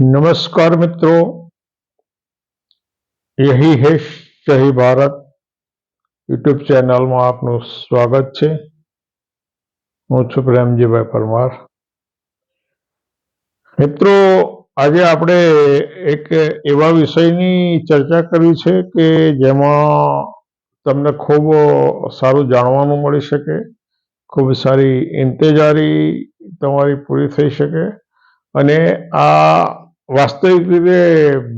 નમસ્કાર મિત્રો. યહી હે શહી ભારત. યુટ્યુબ ચેનલમાં આપનું સ્વાગત છે. હું છું પ્રેમજીભાઈ પરમાર. મિત્રો, આજે આપણે એક એવા વિષયની ચર્ચા કરવી છે કે જેમાં તમને ખૂબ સારું જાણવાનું મળી શકે, ખૂબ સારી ઇંતેજારી તમારી પૂરી થઈ શકે અને આ વાસ્તવિક રીતે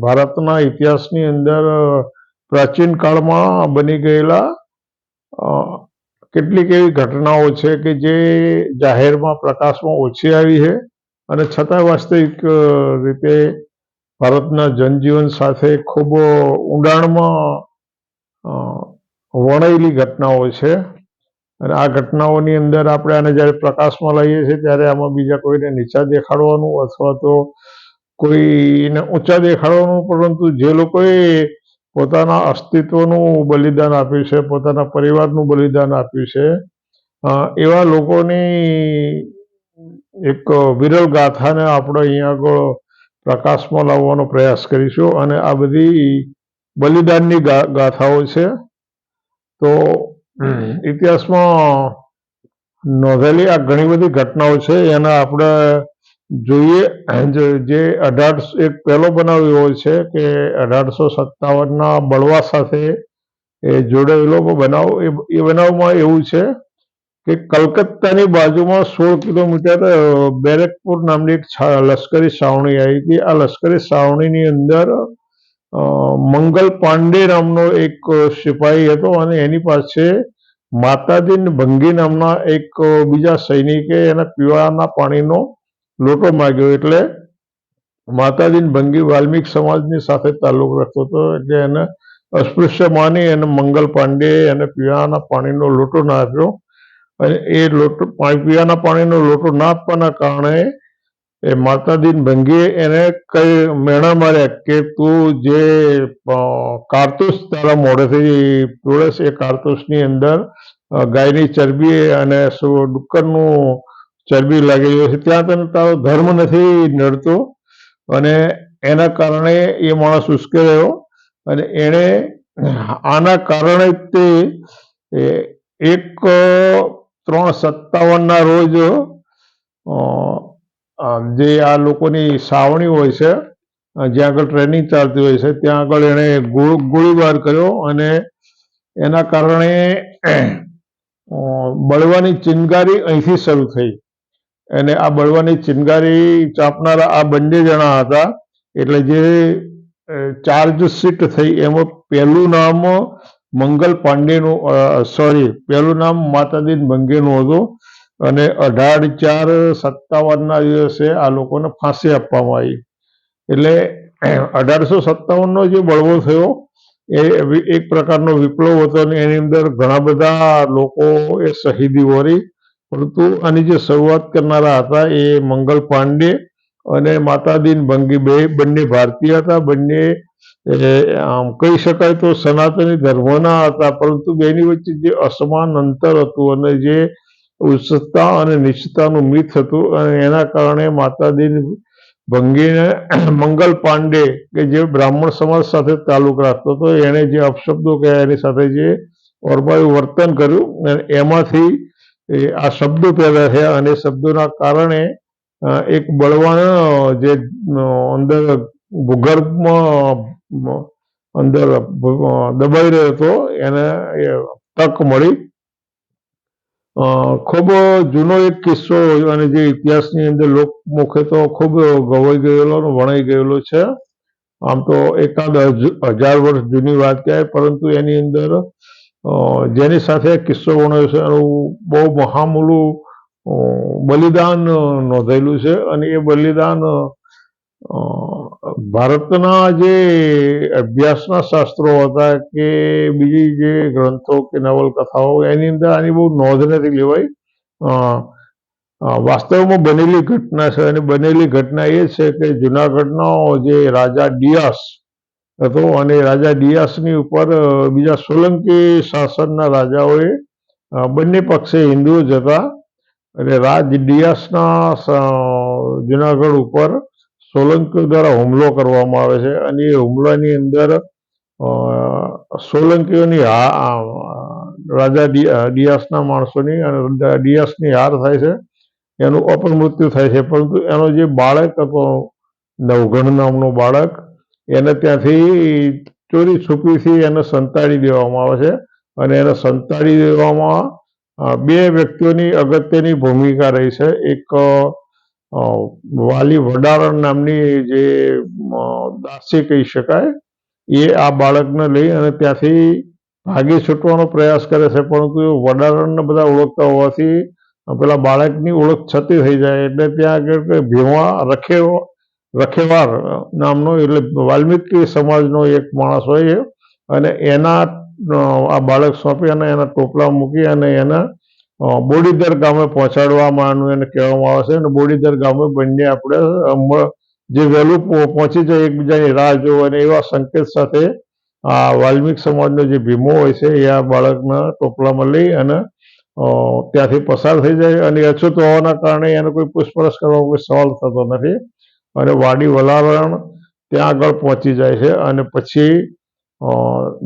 ભારતના ઇતિહાસની અંદર પ્રાચીન કાળમાં બની ગયેલા કેટલીક એવી ઘટનાઓ છે કે જે જાહેરમાં પ્રકાશમાં ઓછી આવી છે અને છતાં વાસ્તવિક રીતે ભારતના જનજીવન સાથે ખૂબ ઊંડાણમાં વણેલી ઘટનાઓ છે. અને આ ઘટનાઓની અંદર આપણે આને જ્યારે પ્રકાશમાં લઈએ છીએ ત્યારે આમાં બીજા કોઈને નીચા દેખાડવાનું અથવા તો કોઈને ઊંચા દેખાડવાનું પરંતુ જે લોકોએ પોતાના અસ્તિત્વનું બલિદાન આપ્યું છે પોતાના પરિવારનું બલિદાન આપ્યું છે એવા લોકોની એક વિરલ ગાથાને આપણે અહીંયા આગળ પ્રકાશમાં લાવવાનો પ્રયાસ કરીશું. અને આ બધી બલિદાનની ગાથાઓ છે. તો ઇતિહાસમાં નોંધેલી આ ઘણી બધી ઘટનાઓ છે. એના આપણે જોઈએ. જે- અઢારસો, એક પહેલો બનાવ એવો છે કે અઢારસો સત્તાવનના બળવા સાથે એ જોડાયેલો બનાવ, એ એ બનાવમાં એવું છે કે કલકત્તાની બાજુમાં સોળ કિલોમીટર બેરેકપુર નામની એક લશ્કરી છાવણી આવી હતી. આ લશ્કરી છાવણીની અંદર મંગલ પાંડે નામનો એક સિપાહી હતો અને એની પાસે માતાદીન ભંગી નામના એક બીજા સૈનિકે એના પીવાના પાણીનો લોટો માગ્યો એટલે માતાદીન ભંગી વાલ્મિક સમાજની સાથે તાલ્લુક રાખતો હતો એટલે એને અસ્પૃશ્ય માની એને મંગલ પાંડે એને પીવાના પાણીનો લોટો ના આપ્યો. અને એ લોટો પીવાના પાણીનો લોટો ના આપવાના કારણે એ માતાદીન ભંગીએ એને કઈ મેણા માર્યા કે તું જે કારતૂસ તારા મોઢેથી પીવડે છે એ કારતૂસની અંદર ગાયની ચરબી અને ડુક્કરનું ચરબી લાગેલી છે. ત્યાં તને તારો ધર્મ નથી નડતો અને એના કારણે એ માણસ ઉશ્કેરાયો અને એણે આના કારણે તે એક, ત્રણ સત્તાવનના રોજ જે આ લોકોની સાવણી હોય છે, જ્યાં આગળ ટ્રેનિંગ ચાલતી હોય છે, ત્યાં આગળ એણે ગોળીબાર કર્યો અને એના કારણે બળવાની ચિનગારી અહીંથી શરૂ થઈ. અને આ બળવાની ચિનગારી ચાપનારા આ બંને જણા હતા. એટલે જે ચાર્જ સીટ થઈ, એમાં પહેલું નામ મંગલ પાંડેનું સોરી પહેલું નામ માતાદીન ભંગેનું હતું. અને અઢાર ચાર સત્તાવનના દિવસે આ લોકોને ફાંસી આપવામાં આવી. એટલે અઢારસો સત્તાવનનો જે બળવો થયો, એ એક પ્રકારનો વિપ્લવ હતો અને એની અંદર ઘણા બધા લોકો એ શહીદી વરી પરંતુ આની જે શરૂઆત કરનારા હતા એ મંગલ પાંડે અને માતાદીન ભંગી બે, બંને ભારતીય હતા. બંને આમ કહી શકાય તો સનાતની ધર્મના હતા, પરંતુ બેની વચ્ચે જે અસમાન અંતર હતું અને જે ઉચ્ચતા અને નિશ્ચતાનું મિથ હતું અને એના કારણે માતાદીન ભંગીને મંગલ પાંડે કે જે બ્રાહ્મણ સમાજ સાથે તાલુક રાખતો હતો, એણે જે અપશબ્દો કહ્યા એની સાથે જે વર્તન કર્યું અને એમાંથી આ શબ્દો પેદા થયા અને શબ્દોના કારણે એક બળવાન, જે અંદર ભૂગર્ભમાં અંદર દબાઈ રહ્યો હતો, એને તક મળી. ખૂબ જૂનો એક કિસ્સો અને જે ઇતિહાસની અંદર લોકમુખે તો ખૂબ ગવાઈ ગયેલો અને વણાઈ ગયેલો છે. આમ તો એકાદ હજ- હજાર વર્ષ જૂની વાત કહેવાય, પરંતુ એની અંદર જેની સાથે કિસ્સો ગણ્યો છે એનું બહુ મહામૂલું બલિદાન નોંધાયેલું છે અને એ બલિદાન ભારતના જે અભ્યાસના શાસ્ત્રો હતા કે બીજી જે ગ્રંથો કે નવલકથાઓ એની અંદર આની બહુ નોંધ નથી અ, વાસ્તવમાં બનેલી ઘટના છે અને બનેલી ઘટના એ છે કે જુનાગઢનો જે રાજા ડિયાસ હતો અને રાજા ડિયાસની ઉપર બીજા સોલંકી શાસનના રાજાઓએ બંને પક્ષે હિન્દુઓ જ હતા. એટલે રાજ ડિયાસના જુનાગઢ ઉપર સોલંકીઓ દ્વારા હુમલો કરવામાં આવે છે અને એ હુમલાની અંદર સોલંકીઓની રાજા ડિયાસના માણસોની અને ડિયાસની હાર થાય છે, એનું અપમૃત્યુ થાય છે. પરંતુ એનો જે બાળક હતો નવઘણ નામનો બાળક એને ત્યાંથી ચોરી છુપીથી એને સંતાડી દેવામાં આવે છે. અને એને સંતાડી દેવામાં બે વ્યક્તિઓની અગત્યની ભૂમિકા રહી છે. એક વાલી વડારણ નામની જે દાસી કહી શકાય, એ આ બાળકને લઈ અને ત્યાંથી ભાગી છૂટવાનો પ્રયાસ કરે છે. પરંતુ વડારણને બધા ઓળખતા હોવાથી, પેલા બાળકની ઓળખ છતી થઈ જાય. એટલે ત્યાં આગળ ભીમા રખેવ રખેવાર નામનો એટલે વાલ્મીકી સમાજનો એક માણસ હોય અને એના આ બાળક સોંપી અને એના ટોપલા મૂકી અને એને બોડીદર ગામે પહોંચાડવામાં એને કહેવામાં આવે છે અને બોડીદર ગામે બંને આપણે જે વહેલું પહોંચી જાય એકબીજાની રાહ જોવે અને એવા સંકેત સાથે આ વાલ્મીક સમાજનો જે ભીમો હોય છે એ આ બાળકના ટોપલામાં લઈ અને ત્યાંથી પસાર થઈ જાય અને અછૂત હોવાના કારણે એને કોઈ પૂછપરછ કરવા કોઈ સવાલ થતો નથી. અને વાડી વલારણ ત્યાં આગળ પહોંચી જાય છે અને પછી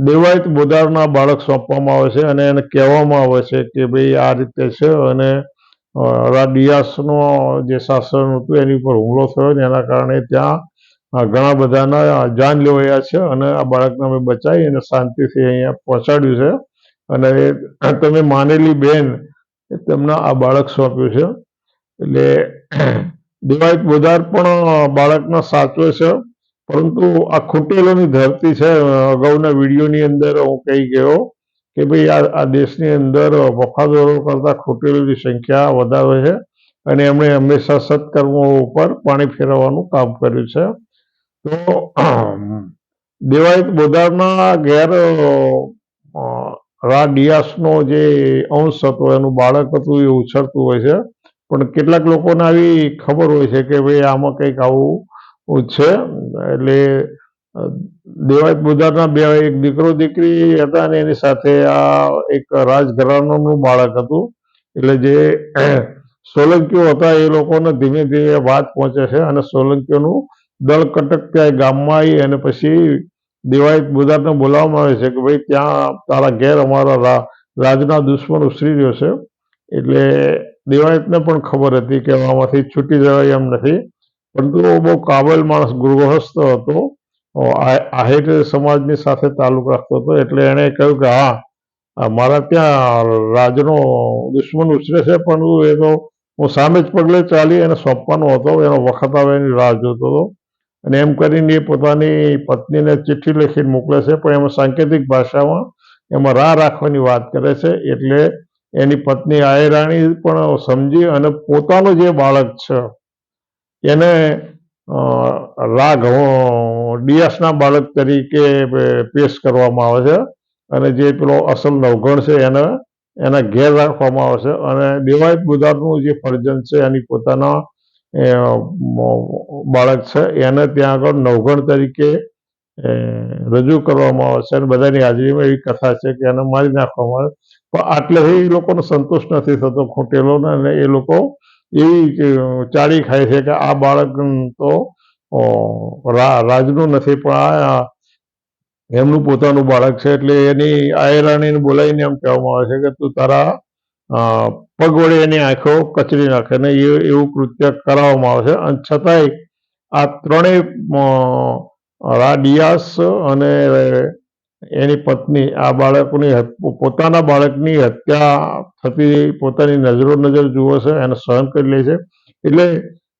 દેવાયત બોદારના બાળક સોંપવામાં આવે છે અને એને કહેવામાં આવે છે કે ભાઈ આ રીતે છે અને રાડિયાસનો જે શાસન હતું એની ઉપર હુમલો થયો ને એના કારણે ત્યાં ઘણા બધાના જાન લેવાયા છે અને આ બાળકને અમે બચાવી અને શાંતિથી અહીંયા પહોંચાડ્યું છે. અને તમે માનેલી બેન તેમના આ બાળક સોંપ્યું છે. એટલે દિવાયત બજાર પણ બાળકના સાચવે છે. પરંતુ આ ખૂટેલોની ધરતી છે. અગાઉના વિડીયોની અંદર હું કહી ગયો કે ભાઈ આ દેશની અંદર વફાદારો કરતાં ખૂટેલોની સંખ્યા વધારે છે અને એમણે હંમેશા સત્કર્મો ઉપર પાણી ફેરવવાનું કામ કર્યું છે. તો દેવાયત બોદારના ઘેર અ, રા ડિયાસનો જે અંશ હતો એનું બાળક હતું એ ઉછળતું હોય છે. પણ કેટલાક લોકોને આવી ખબર હોય છે કે ભાઈ આમાં કંઈક આવું છે. એટલે દેવાય દેવાયત બોદારના બે એક દીકરો દીકરી હતા અને એની સાથે આ એક રાજઘરાનાનું બાળક હતું. એટલે જે સોલંકીઓ હતા એ લોકોને ધીમે ધીમે વાત પહોંચે છે અને સોલંકીઓનું દળ કટક ત્યાં ગામમાં આવી અને પછી દેવાયત બુધારને બોલાવવામાં આવે છે કે ભાઈ ત્યાં તારા ઘેર અમારા રાજના દુશ્મન ઉછરી રહ્યો છે. એટલે દેવાયતને પણ ખબર હતી કે આમાંથી છૂટી જવાય એમ નથી. પરંતુ બહુ કાબલ માણસ ગૃહસ્થ હતો. આહેર સમાજની સાથે તાલુક રાખતો હતો. એટલે એણે કહ્યું કે હા મારા ત્યાં રાજનો દુશ્મન ઉછરે છે પણ એ તો હું સામે જ પગલે ચાલી એને સોંપવાનો હતો. એનો વખત આવે એની રાહ જોતો હતો. અને એમ કરીને એ પોતાની પત્નીને ચિઠ્ઠી લખીને મોકલે છે. પણ એમાં સાંકેતિક ભાષામાં એમાં રાહ રાખવાની વાત કરે છે. એટલે એની પત્ની આયરાણી પણ સમજી અને પોતાનો જે બાળક છે, એને રાઘ ડિયાસના બાળક તરીકે પેશ કરવામાં આવે છે અને જે પેલો અસલ નવગણ છે એને, એના ઘેર રાખવામાં આવે છે અને દેવાયત બુધારનું જે ફરજન છે એની પોતાના બાળક છે એને ત્યાં આગળ નવગણ તરીકે રજૂ કરવામાં આવે છે અને બધાની હાજરીમાં એવી કથા છે કે એને મારી નાખવામાં આવે. પણ આટલે એ લોકોનો સંતોષ નથી થતો ખૂંટેલોને અને એ લોકો એવી ચાળી ખાય છે કે આ બાળક તો રાજનું નથી પણ આ એમનું પોતાનું બાળક છે એટલે એની આયરાણીને બોલાવીને એમ કહેવામાં આવે છે કે તું તારા અ, પગ વડે એની આંખો કચરી નાખે ને એ એવું કૃત્ય કરાવવામાં આવે છે. અને છતાંય આ ત્રણેય રાડિયાસ અને એની પત્ની, આ બાળકોની પોતાના બાળકની હત્યા થતી પોતાની નજરો નજર જુએ છે, એને સહન કરી લે છે. એટલે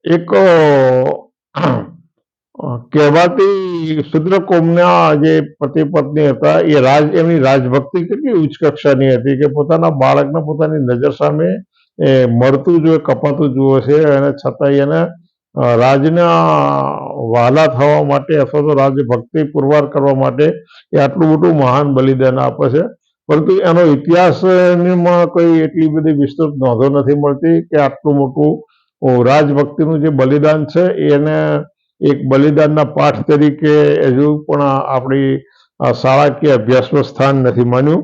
એક કહેવાતી શુદ્ર કોમના જે પતિ પત્ની હતા, એ રાજ, એમની રાજભક્તિ કેટલી ઉચ્ચ કક્ષાની હતી કે પોતાના બાળકને પોતાની નજર સામે, એ, મળતું જુએ કપાતું જુએ છે અને છતાંય એને રાજના વાલા થવા માટે અથવા તો રાજભક્તિ પુરવાર કરવા માટે એ આટલું મોટું મહાન બલિદાન આપે છે. પરંતુ એનો ઇતિહાસમાં કોઈ એટલી બધી વિસ્તૃત નોંધો નથી મળતી કે આટલું મોટું રાજભક્તિનું જે બલિદાન છે એને એક બલિદાનના પાઠ તરીકે હજુ પણ આપણી શાળા શાળાકીય અભ્યાસમાં સ્થાન નથી માન્યું.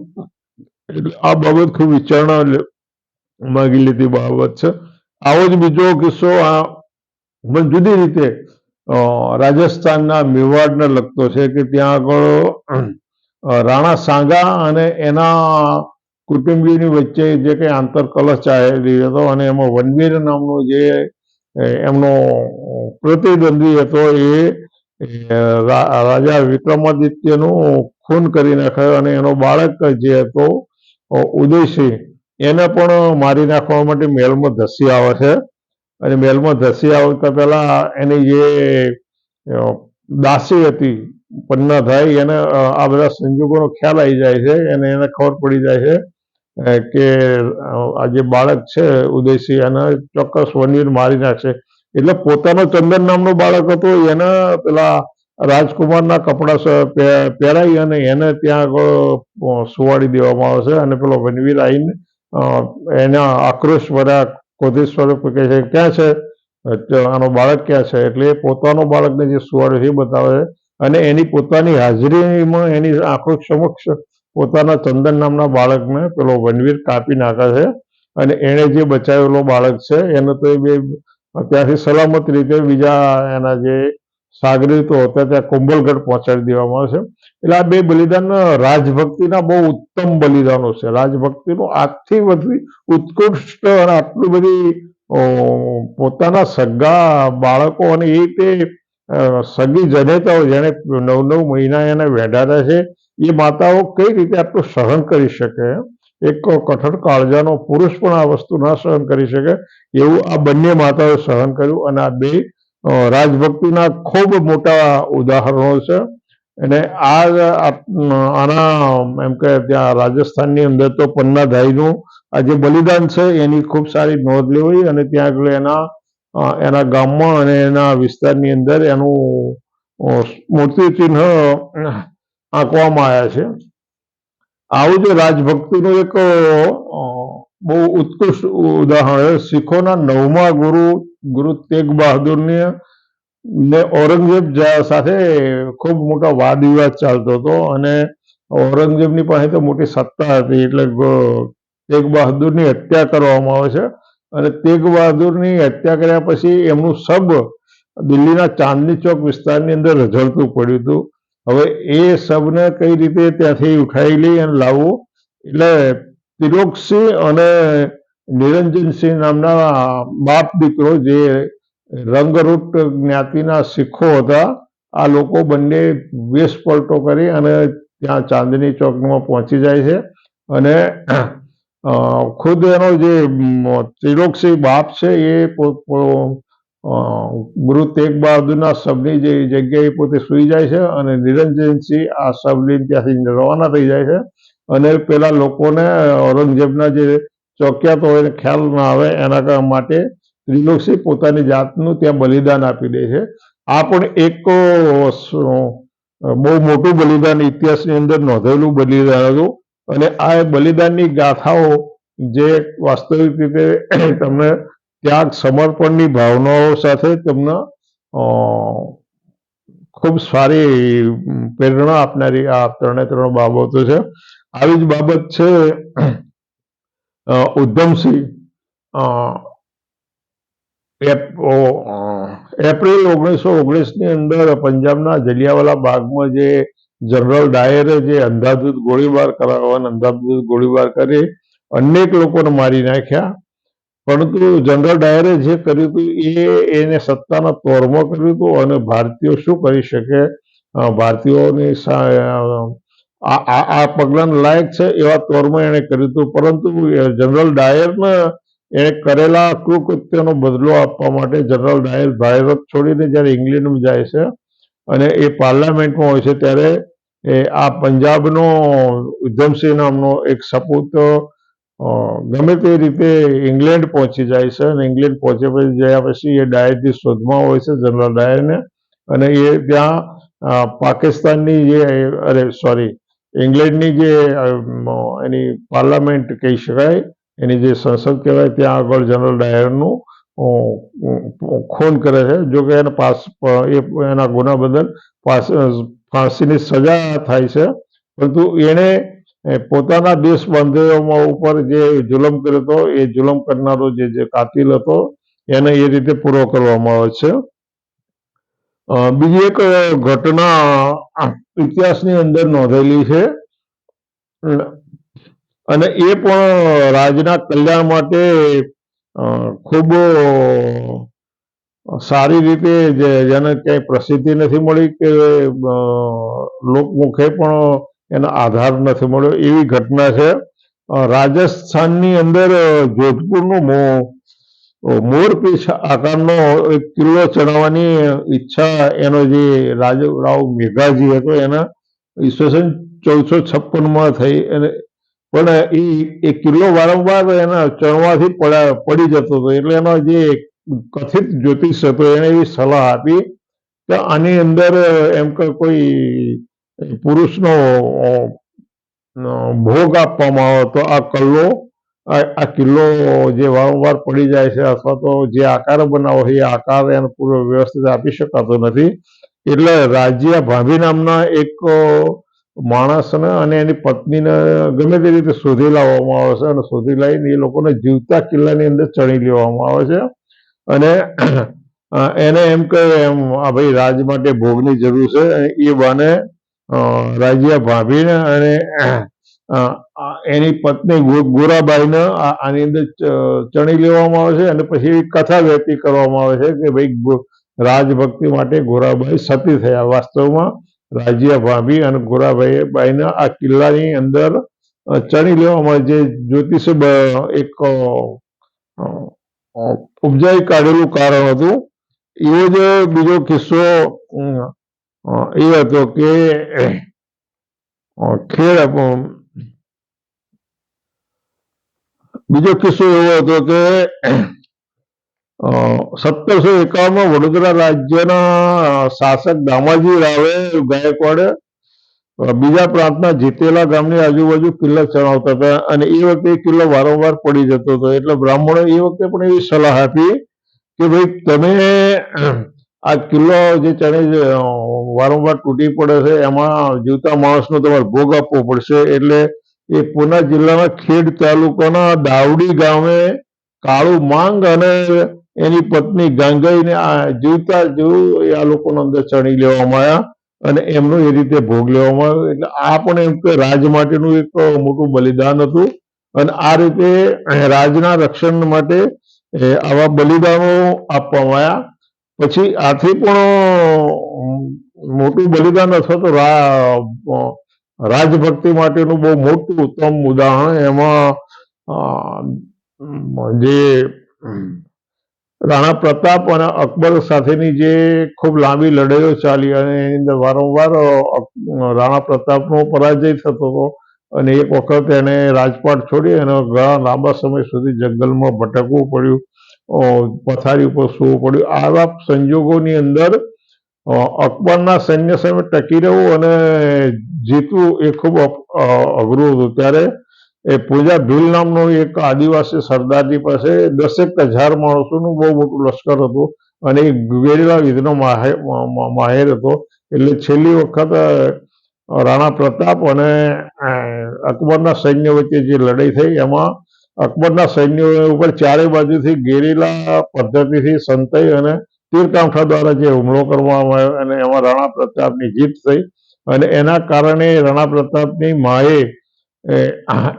એટલે આ બાબત ખૂબ વિચારણા માગી લીધી બાબત છે. આવો જ બીજો કિસ્સો આ પણ જુદી રીતે રાજસ્થાનના મેવાડને લગતો છે કે ત્યાં આગળ રાણા સાંગા અને એના કુટુંબીની વચ્ચે જે કંઈ આંતરકલશ ચાલી હતો અને એમાં વનવીર નામનો જે એમનો પ્રતિદ્વંદી હતો એ રાજા વિક્રમાદિત્યનું ખૂન કરી નાખ્યો અને એનો બાળક જે હતો ઉદયસિંહ, એને પણ મારી નાખવા માટે મહેલમાં ધસી આવે છે. અને મહેલમાં ધસી આવતા પહેલા એની જે દાસી હતી, પન્ના થાય એને આ બધા સંજોગોનો ખ્યાલ આવી જાય છે અને એને ખબર પડી જાય છે કે આ જે બાળક છે ઉદયસિંહ, એને ચોક્કસ વનવીર મારી નાખશે. એટલે પોતાનો ચંદન નામનો બાળક હતો, એને પેલા રાજકુમારના કપડા પહેરાવી અને એને ત્યાં આગળ સુવાડી દેવામાં આવે છે અને પેલો વનવીર આવીને એના આક્રોશ ભર્યા ક્રોધિત સ્વરૂપ કહે છે, ક્યાં છે? આનો બાળક ક્યાં છે? એટલે એ પોતાનો બાળકને જે સુવાડ્યો છે એ બતાવે છે. અને એની પોતાની હાજરીમાં એની આંખો સમક્ષ પોતાના ચંદન નામના બાળકને પેલો વનવીર કાપી નાખે છે. અને એણે જે બચાવેલો બાળક છે, એને તો એ બે ત્યાંથી સલામત રીતે બીજા એના જે સાગરીતો હતા, ત્યાં કુંભલગઢ પહોંચાડી દેવામાં આવે છે. એટલે આ બે બલિદાન રાજભક્તિના બહુ ઉત્તમ બલિદાનો છે. રાજભક્તિનું આથી વધુ ઉત્કૃષ્ટ અને આટલું બધી પોતાના સગા, બાળકો અને એ તે સગી જનેતાઓ જેને નવ નવ મહિના એને વેઢાડ્યા છે, એ માતાઓ કઈ રીતે આટલું સહન કરી શકે? એક કઠણ કાળજાનો પુરુષ પણ આ વસ્તુ ના સહન કરી શકે, એવું આ બંને માતાઓએ સહન કર્યું અને આ બે રાજભક્તિના ખૂબ મોટા ઉદાહરણો છે. અને આ આના, એમ કે ત્યાં રાજસ્થાનની અંદર તો પન્નાધાઈનું આ જે બલિદાન છે, એની ખૂબ સારી નોંધ લેવી અને ત્યાં આગળ એના એના ગામમાં અને એના વિસ્તારની અંદર એનું મૂર્તિ ચિહ્ન આંકવામાં આવ્યા છે. આવું જે રાજભક્તિનું એક બહુ ઉત્કૃષ્ટ ઉદાહરણ શીખોના નવમા ગુરુ ગુરુ તેગ બહાદુરને ને ઔરંગઝેબ સાથે ખૂબ મોટા વાદ વિવાદ ચાલતો હતો અને ઔરંગઝેબની પાસે તો મોટી સત્તા હતી એટલે તેગ બહાદુરની હત્યા કરવામાં આવે છે. અને તેગ બહાદુરની હત્યા કર્યા પછી એમનું સબ દિલ્હીના ચાંદની ચોક વિસ્તારની અંદર રઝળતું પડ્યું હતું. હવે એ સબને કઈ રીતે ત્યાંથી ઉઠાવી લઈ અને લાવવું? એટલે તિલોકસિંહ અને નિરંજનસિંહ નામના બાપ દીકરો જે રંગરૂટ જ્ઞાતિના શીખો હતા. આ લોકો બંને વેશ પલટો કરી અને ત્યાં ચાંદની ચોકમાં પહોંચી જાય છે. અને ખુદ એનો જે ત્રિલોકસિંહ બાપ છે એ ગુરુ તેગ બહાદુરના શબની જે જગ્યાએ પોતે સૂઈ જાય છે અને નિરંજનસિંહ આ શબની ત્યાંથી રવાના થઈ જાય છે. અને પેલા લોકોને ઔરંગઝેબના જે ચોકિયાતો હોય એને ખ્યાલ ના આવે એના માટે ત્રિલોકસિંહ પોતાની જાતનું ત્યાં બલિદાન આપી દે છે. આ પણ એક બહુ મોટું બલિદાન ઇતિહાસની અંદર નોંધેલું બલિદાન હતું. અને આ બલિદાનની ગાથાઓ જે વાસ્તવિક રીતે તમને ત્યાગ સમર્પણની ભાવનાઓ સાથે તમને ખૂબ સારી પ્રેરણા આપનારી, આ ત્રણે ત્રણ બાબતો છે. આવી જ બાબત છે ઉધમસિંહ એપ્રિલ ઓગણીસો ઓગણીસની અંદર પંજાબના જલિયાવાલા બાગમાં જે જનરલ ડાયરે જે અંધાધૂત ગોળીબાર કરાવવાનો અંધાધૂત ગોળીબાર કરી અનેક લોકોને મારી નાખ્યા. પરંતુ જનરલ ડાયરે જે કર્યું હતું એ એને સત્તાના તોરમાં કર્યું હતું અને ભારતીયો શું કરી શકે? ભારતીયોની આ આ લાયક છે એવા તોરમાં એણે કર્યું હતું. પરંતુ જનરલ ડાયરને એણે કરેલા કુકૃત્યનો બદલો આપવા માટે જનરલ ડાયર ભારત છોડીને જ્યારે ઇંગ્લેન્ડમાં જાય છે અને એ પાર્લામેન્ટમાં હોય છે ત્યારે એ આ પંજાબનો ઉધમસિંહ નામનો એક સપૂત ગમે તે રીતે ઇંગ્લેન્ડ પહોંચી જાય છે અને ઇંગ્લેન્ડ પહોંચ્યા પછી ગયા પછી એ ડાયરની શોધમાં હોય છે જનરલ ડાયરને અને એ ત્યાં પાકિસ્તાનની જે, અરે, સોરી, ઇંગ્લેન્ડની જે એની પાર્લામેન્ટ કહી શકાય એની જે સંસદ કહેવાય ત્યાં આગળ જનરલ ડાયરનું ખૂન કરે છે, જો કે એને પાસ એ, એના ગુના બદલ પાસ ફાંસીની સજા થાય છે. પરંતુ એણે પોતાના દેશ બાંધવોમાં ઉપર જે જુલમ કર્યો હતો, એ જુલમ કરનારો જે જે કાતિલ હતો, એને એ રીતે પૂરો કરવામાં આવે છે. બીજી એક ઘટના ઇતિહાસની અંદર નોંધેલી છે. અને એ પણ રાજના કલ્યાણ માટે ખૂબ સારી રીતે જેને ક્યાંય પ્રસિદ્ધિ નથી મળી કે લોકમુખે પણ એનો આધાર નથી મળ્યો. એવી ઘટના છે. રાજસ્થાનની અંદર જોધપુરનું મોરપીંછ આકારનો એક કિલ્લો ચડાવવાની ઈચ્છા એનો જે રાજરાવ મેઘાજી હતો, એના ઈસવીસન ચૌદસો છપ્પનમાં થઈ અને પણ એ એ કિલ્લો વારંવાર એના ચણવાથી પડી જતો હતો. એટલે એનો જે કથિત જ્યોતિષ હતો, એને એવી સલાહ આપી કે આની અંદર એમ કે, કોઈ પુરુષનો ભોગ આપવામાં આવે તો આ કલ્લો, આ કિલ્લો જે વારંવાર પડી જાય છે અથવા તો જે આકાર બનાવો છે, એ આકાર એને પૂરો વ્યવસ્થિત આપી શકાતો નથી. એટલે રાજ્ય ભાભી નામના એક માણસને અને એની પત્નીને ગમે તે રીતે શોધી લાવવામાં આવે છે અને શોધી લાવીને એ લોકોને જીવતા કિલ્લાની અંદર ચણી લેવામાં આવે છે. અને એને એમ કહે એમ, આ ભાઈ રાજ માટે ભોગની જરૂર છે. એ બને રાજ્ય ભાભીને અને એની પત્ની ગોરાબાઈને આની અંદર ચણી લેવામાં આવે છે અને પછી કથા વહેતી કરવામાં આવે છે કે ભાઈ રાજભક્તિ માટે ગોરાબાઈ સતી થયા વાસ્તવમાં. રાજ્યા ભાભી અને ગોરાબાઈ બાઈના આ કિલ્લાની અંદર ચણી લેવામાં જે જ્યોતિષ એક ઉપજાવી કાઢેલું કારણ હતું. એવો જ બીજો કિસ્સો એ હતો કે ખેડ બીજો કિસ્સો એવો હતો કે સત્તરસો એકાવનમાં વડોદરા રાજ્યના શાસક દામાજી રાવે ગાયકવાડે બીજા પ્રાંતના જીતેલા ગામની આજુબાજુ કિલ્લા ચણાવતા હતા અને એ વખતે કિલ્લો વારંવાર પડી જતો હતો. એટલે બ્રાહ્મણો એ વખતે પણ એવી સલાહ આપી કે ભાઈ, તમે આ કિલ્લો જે ચણે વારંવાર તૂટી પડે છે, એમાં જીવતા માણસનો તમારે ભોગ આપવો પડશે. એટલે એ પુના જિલ્લાના ખેડ તાલુકાના દાવડી ગામે કાળુ માંગ અને એની પત્ની ગાંગાઈને આ જીવતા જીવ આ લોકોનો અંદર ચણી લેવામાં આવ્યા અને એમનો એ રીતે ભોગ લેવામાં આવ્યો. એટલે આ પણ એમ કે રાજ માટેનું એક મોટું બલિદાન હતું અને આ રીતે રાજના રક્ષણ માટે આવા બલિદાનો આપવામાં આવ્યા. પછી આથી પણ મોટું બલિદાન અથવા તો રાજભક્તિ માટેનું બહુ મોટું ઉત્તમ ઉદાહરણ એમાં જે રાણા પ્રતાપ અને અકબર સાથેની જે ખૂબ લાંબી લડાઈઓ ચાલી અને એની અંદર વારંવાર રાણા પ્રતાપનો પરાજય થતો હતો અને એક વખત એને રાજપાટ છોડી અને ઘણા લાંબા સમય સુધી જંગલમાં ભટકવું પડ્યું પથારી ઉપર સૂવું પડ્યું. આવા સંજોગોની અંદર અકબરના સૈન્ય સામે ટકી રહેવું અને જીતવું એ ખૂબ અઘરું હતું. ત્યારે એ પૂજા ભીલ નામનો એક આદિવાસી સરદારજી પાસે દસેક હજાર માણસોનું બહુ મોટું લશ્કર હતું અને એ ગેરીલા યુદ્ધનો માહેર હતો. એટલે છેલ્લી વખત રાણા પ્રતાપ અને અકબરના સૈન્ય વચ્ચે જે લડાઈ થઈ, એમાં અકબરના સૈન્ય ઉપર ચારે બાજુથી ગેરીલા પદ્ધતિથી સંતાઈ અને તીરકાંઠા દ્વારા જે હુમલો કરવામાં આવ્યો અને એમાં રાણા પ્રતાપની જીત થઈ અને એના કારણે રાણા પ્રતાપની માએ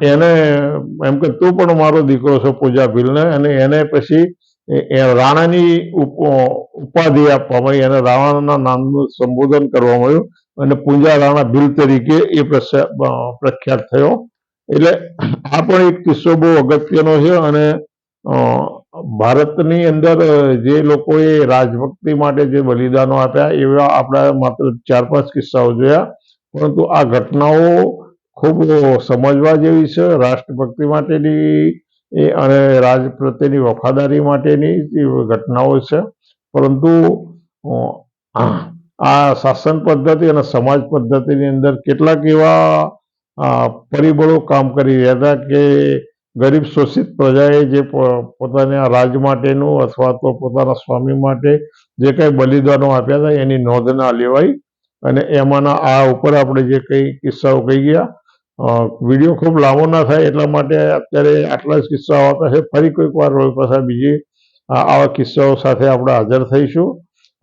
એને, એમ કે તું પણ મારો દીકરો છો પૂજા ભીલને, અને એને પછી એ- રાણાની ઉપાધિ આપવામાં આવી અને રાણાના નામનું સંબોધન કરવામાં આવ્યું, અને પૂંજા રાણા ભીલ તરીકે એ પ્રખ્યા- પ્રખ્યાત થયો. એટલે આ પણ એક કિસ્સો બહુ અગત્યનો છે, અને ભારતની અંદર જે લોકોએ રાજભક્તિ માટે જે બલિદાનો આપ્યા, એવા આપણા માત્ર ચાર પાંચ કિસ્સાઓ જોયા, પરંતુ આ ઘટનાઓ ખૂબ સમજવા જેવી છે. રાષ્ટ્રભક્તિ માટેની એ અને રાજ પ્રત્યેની વફાદારી માટેની ઘટનાઓ છે. પરંતુ આ શાસન પદ્ધતિ અને સમાજ પદ્ધતિની અંદર કેટલાક એવા પરિબળો કામ કરી રહ્યા હતા કે ગરીબ શોષિત પ્રજાએ જે પોતાના રાજ માટેનું અથવા તો પોતાના સ્વામી માટે જે કંઈ બલિદાનો આપ્યા હતા એની નોંધ ના લેવાઈ અને એમાંના આ ઉપર આપણે જે કંઈ કિસ્સાઓ કહી ગયા વીડિયો ખૂબ લાંબો ના થાય એટલા માટે અત્યારે આટલા જ કિસ્સાઓ આવતા છે. ફરી કોઈક વાર પાછા બીજી આવા કિસ્સાઓ સાથે આપણે હાજર થઈશું.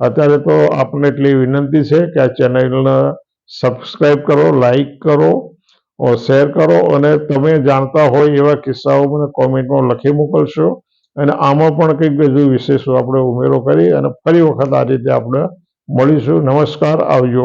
અત્યારે તો આપણને એટલી વિનંતી છે કે આ ચેનલને સબસ્ક્રાઈબ કરો, લાઈક કરો શેર કરો અને તમે જાણતા હોય એવા કિસ્સાઓ મને કોમેન્ટમાં લખી મોકલશો. અને આમાં પણ કંઈક હજુ વિશેષો આપણે ઉમેરો કરી અને ફરી વખત આ રીતે આપણે મળીશું. નમસ્કાર, આવજો.